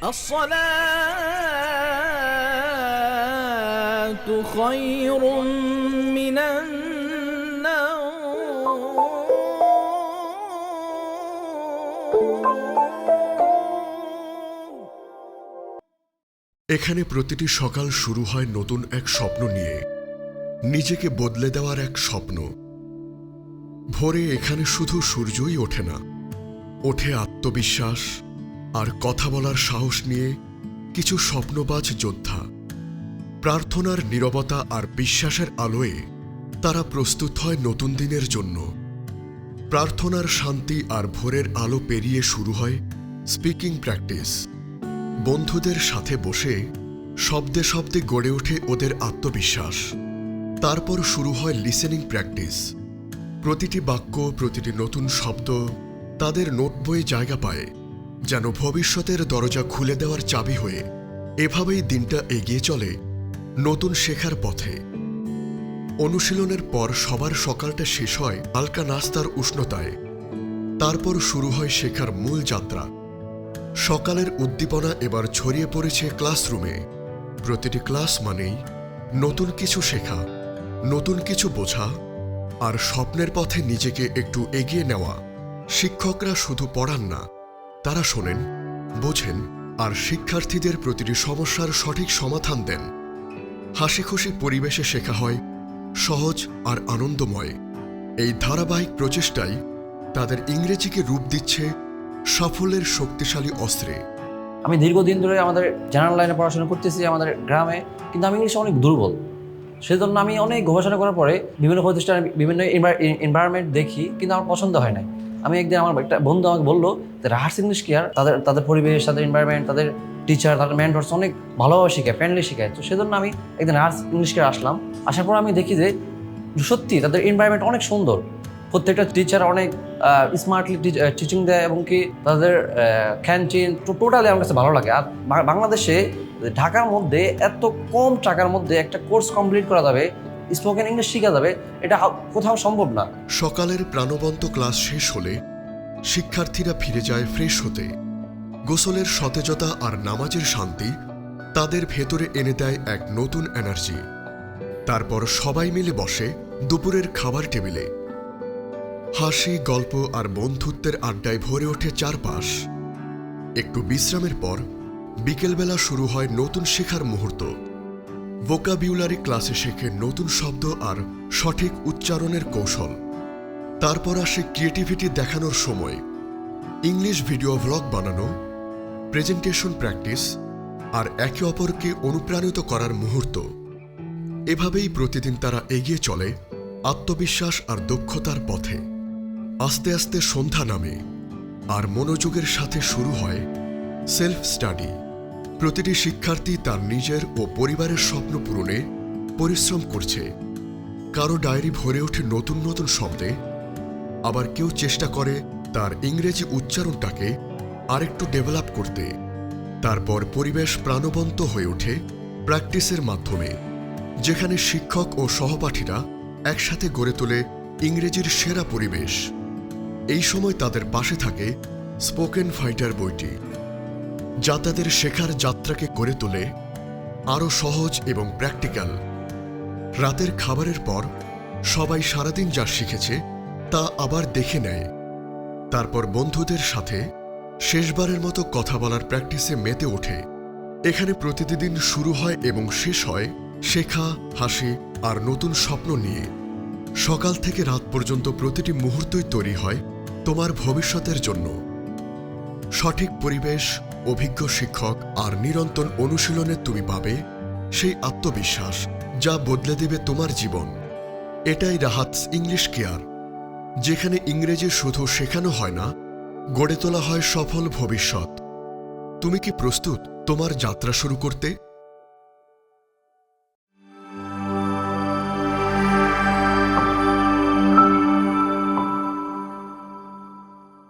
الصلاة خير من النوم এখানে প্রতিটি সকাল শুরু হয় নতুন এক স্বপ্ন নিয়ে নিজেকে বদলে দেওয়ার এক স্বপ্ন ভোরে এখানে শুধু সূর্যই ওঠে না ওঠে আত্মবিশ্বাস আর কথা বলার সাহস নিয়ে কিছু স্বপ্নবাজ যোদ্ধা। প্রার্থনার নীরবতা আর বিশ্বাসের আলোয় তারা প্রস্তুত হয় নতুন দিনের জন্য। প্রার্থনার শান্তি আর ভোরের আলো পেরিয়ে শুরু হয় স্পিকিং প্র্যাকটিস। বন্ধুদের সাথে বসে শব্দে শব্দে গড়ে ওঠে ওদের আত্মবিশ্বাস। তারপর শুরু হয় লিসেনিং প্র্যাকটিস। প্রতিটি বাক্য, প্রতিটি নতুন শব্দ তাদের নোট বইয়ে জায়গা পায়। যেন ভবিষ্যতের দরজা খুলে দেওয়ার চাবি হয়ে এভাবেই দিনটা এগিয়ে চলে নতুন শেখার পথে। অনুশীলনের পর সবার সকালটা শেষ হয় হালকা নাস্তার উষ্ণতায়। তারপর শুরু হয় শেখার মূল যাত্রা। সকালের উদ্দীপনা এবার ছড়িয়ে পড়েছে ক্লাসরুমে। প্রতিটি ক্লাস মানেই নতুন কিছু শেখা, নতুন কিছু বোঝা আর স্বপ্নের পথে নিজেকে একটু এগিয়ে নেওয়া। শিক্ষকরা শুধু পড়ান না তারা শোনেন, বোঝেন আর শিক্ষার্থীদের প্রতিটি সমস্যার সঠিক সমাধান দেন। হাসি খুশি পরিবেশে শেখা হয়, সহজ আর আনন্দময়। এই ধারাবাহিক প্রচেষ্টাই তাদের ইংরেজিকে রূপ দিচ্ছে সাফল্যের শক্তিশালী অস্ত্রে। আমি দীর্ঘদিন ধরে আমাদের জেনারেল লাইনে পড়াশোনা করতেছি, আমাদের গ্রামে, কিন্তু আমি ইংলিশে অনেক দুর্বল। সেজন্য আমি অনেক গবেষণা করার পরে বিভিন্ন প্রতিষ্ঠানে বিভিন্ন এনভায়রনমেন্ট দেখি, কিন্তু আমার পছন্দ হয় না আমি একদিন আমার একটা বন্ধু আমাকে বলল যে, রাহার্স ইংলিশ কেয়ার তাদের তাদের পরিবেশ, তাদের এনভায়রনমেন্ট তাদের টিচার তাদের মেন্টরস অনেক ভালোভাবে শেখায় ফ্রেন্ডলি শেখায়। তো সেজন্য আমি একদিন রাহার্স ইংলিশ কেয়ার আসলাম। আসার পর আমি দেখি যে, সত্যি তাদের এনভায়রনমেন্ট অনেক সুন্দর। প্রত্যেকটা টিচার অনেক স্মার্টলি টিচিং দেয় এবং কি তাদের ক্যান্টিন টোটালি আমার কাছে ভালো লাগে। আর বাংলাদেশে ঢাকার মধ্যে এত কম টাকার মধ্যে একটা কোর্স কমপ্লিট করা যাবে স্পোকেন ইংলিশ শেখা যাবে। এটা কোথাও সম্ভব না। সকালের প্রাণবন্ত ক্লাস শেষ হলে শিক্ষার্থীরা ফিরে যায় ফ্রেশ হতে। গোসলের সতেজতা আর নামাজের শান্তি তাদের ভেতরে এনে দেয় এক নতুন এনার্জি তারপর সবাই মিলে বসে দুপুরের খাবার টেবিলে। হাসি, গল্প আর বন্ধুত্বের আড্ডায় ভরে ওঠে চারপাশ। একটু বিশ্রামের পর বিকেলবেলা শুরু হয় নতুন শেখার মুহূর্ত। ভোকাবিউলারি ক্লাসে শেখে নতুন শব্দ আর সঠিক উচ্চারণের কৌশল। তারপর আসে ক্রিয়েটিভিটি দেখানোর সময়। ইংলিশ ভিডিও ভ্লগ বানানো প্রেজেন্টেশন প্র্যাকটিস আর একে অপরকে অনুপ্রাণিত করার মুহূর্ত। এভাবেই প্রতিদিন তারা এগিয়ে চলে আত্মবিশ্বাস আর দক্ষতার পথে। আস্তে আস্তে সন্ধ্যা নামে আর মনোযোগের সাথে শুরু হয় সেলফ স্টাডি প্রতিটি শিক্ষার্থী তার নিজের ও পরিবারের স্বপ্ন পূরণে পরিশ্রম করছে। কারও ডায়েরি ভরে ওঠে নতুন নতুন শব্দে, আবার কেউ চেষ্টা করে তার ইংরেজি উচ্চারণটাকে আরেকটু ডেভেলপ করতে। তারপর পরিবেশ প্রাণবন্ত হয়ে ওঠে প্র্যাকটিসের মাধ্যমে, যেখানে শিক্ষক ও সহপাঠীরা একসাথে গড়ে তোলে ইংরেজির সেরা পরিবেশ। এই সময় তাদের পাশে থাকে স্পোকেন ফাইটার বইটি। যা তাদের শেখার যাত্রাকে করে তোলে, আরও সহজ এবং প্র্যাকটিক্যাল রাতের খাবারের পর সবাই সারাদিন যা শিখেছে তা আবার দেখে নেয়। তারপর বন্ধুদের সাথে শেষবারের মতো কথা বলার প্র্যাকটিসে মেতে ওঠে। এখানে প্রতিদিন শুরু হয় এবং শেষ হয় শেখা, হাসি আর নতুন স্বপ্ন নিয়ে। সকাল থেকে রাত পর্যন্ত প্রতিটি মুহূর্তই তৈরি হয় তোমার ভবিষ্যতের জন্য। সঠিক পরিবেশ অভিজ্ঞ শিক্ষক আর নিরন্তর অনুশীলনে তুমি পাবে সেই আত্মবিশ্বাস যা বদলে দেবে তোমার জীবন। এটাই রাহাতস ইংলিশ কেয়ার। যেখানে ইংরেজি শুধু শেখানো হয় না, গড়ে তোলা হয় সফল ভবিষ্যৎ। তুমি কি প্রস্তুত তোমার যাত্রা শুরু করতে?